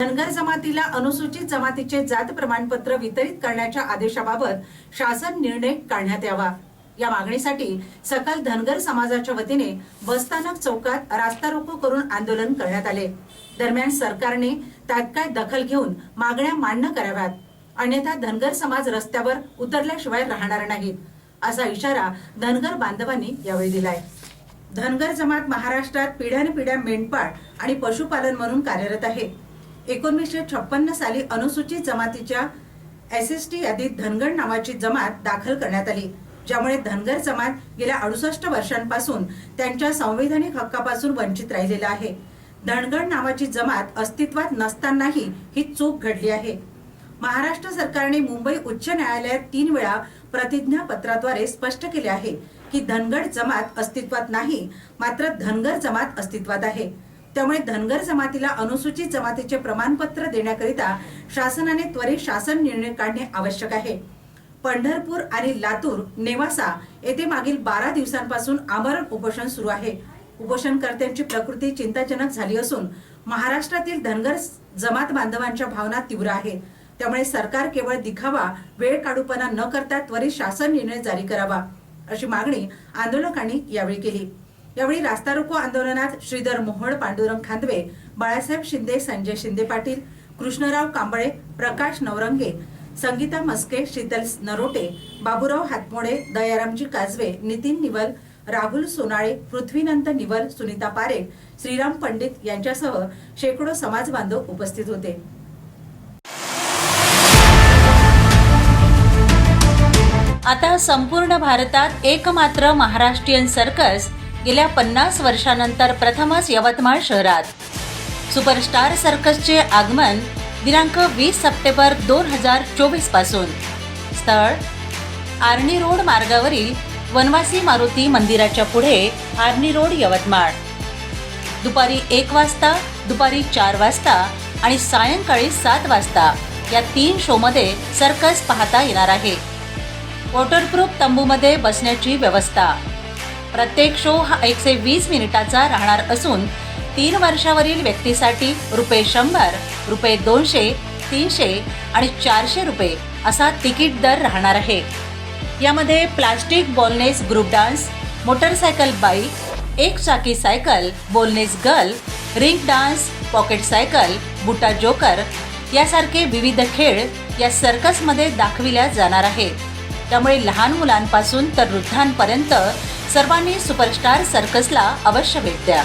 धनगर जमातीला अनुसूचित जमातीचे जात प्रमाणपत्र वितरित करण्याच्या आदेशाबाबत शासन निर्णय काढण्यात यावा. या मागणीसाठी सकल धनगर समाजाच्या वतीने बसस्थानक चौकात रास्ता रोको करून आंदोलन करण्यात आले. दरम्यान सरकारने तात्काळ दखल घेऊन मागण्या मान्य कराव्यात. अन्यथा धनगर समाज रस्त्यावर उतरल्याशिवाय राहणार नाहीत असा इशारा धनगर बांधवांनी यावेळी दिलाय. धनगर जमात महाराष्ट्रात पिढ्यानपिढ्या मेंढपाळ आणि पशुपालन म्हणून कार्यरत आहे. एकोणीसशे छप्पन्न साली अनुसूचित जमातीच्या एस एस टी यादीत धनगर नावाची जमात दाखल करण्यात आली ज्यामुळे धनगर जमात गेल्या अडुसष्ट वर्षांपासून त्यांच्या संवैधानिक हक्कापासून वंचित राहिलेला आहे. धनगर नावाची जमात अस्तित्वात नसतानाही ही चूक घडली आहे. महाराष्ट्र सरकारने मुंबई उच्च न्यायालयात तीन वेळा प्रतिज्ञापत्राद्वारे स्पष्ट केले आहे की धनगड जमात अस्तित्वात नाही मात्र धनगर जमात अस्तित्वात आहे. त्यामुळे धनगर जमातीला अनुसूचित जमातीचे प्रमाणपत्र देण्याकरिता शासनाने त्वरित शासन निर्णय काढणे आवश्यक आहे. पंढरपूर आणि लातूर नेवासा येथे मागील बारा दिवसांपासून आमरण उपोषण सुरू आहे. उपोषणकर्त्यांची प्रकृती चिंताजनक झाली असून महाराष्ट्रातील धनगर जमात बांधवांच्या भावना तीव्र आहेत. त्यामुळे सरकार केवळ दिखावा वेळ काढूपणा न करता त्वरित शासन निर्णय जारी करावा अशी मागणी आंदोलकांनी यावेळी केली. यावेळी रास्ता रोको आंदोलनात श्रीधर मोहळ पांडुरंग खांदवे बाळासाहेब शिंदे संजय शिंदे पाटील कृष्णराव कांबळे प्रकाश नवरंगे संगीता मस्के शीतल नरोटे बाबूराव हातमोडे दयारामजी काजवे नितीन निवल राहुल सोनाळे पृथ्वीनंत निवल सुनीता पारेख श्रीराम पंडित यांच्यासह शेकडो समाज बांधव उपस्थित होते. आता संपूर्ण भारतात एकमात्र महाराष्ट्रीयन सर्कस गेल्या पन्नास वर्षानंतर प्रथमच यवतमाळ शहरात. सुपरस्टार सर्कसचे आगमन दिनांक वीस सप्टेंबर दोन हजार चोवीसपासून. स्थळ आर्णी रोड मार्गावरील वनवासी मारुती मंदिराच्या पुढे आर्णी रोड यवतमाळ. दुपारी एक वाजता दुपारी चार वाजता आणि सायंकाळी सात वाजता या तीन शोमध्ये सर्कस पाहता येणार आहे. वॉटरप्रूफ तंबूमध्ये बसण्याची व्यवस्था प्रत्येक शो हा एकशे वीस मिनिटाचा राहणार असून तीन वर्षावरील व्यक्तीसाठी रुपये शंभर रुपये दोनशे तीनशे आणि चारशे रुपये असा तिकीट दर राहणार आहे. यामध्ये प्लास्टिक बोलनेस ग्रुप डान्स मोटरसायकल बाईक एक चाकी cycle बोलनेस girl ring dance pocket cycle बुटा joker यासारखे विविध खेळ या सर्कसमध्ये दाखविल्या जाणार आहेत. त्यामुळे लहान मुलांपासून तर वृद्धांपर्यंत सर्वांनी सुपरस्टार सर्कसला अवश्य भेट द्या.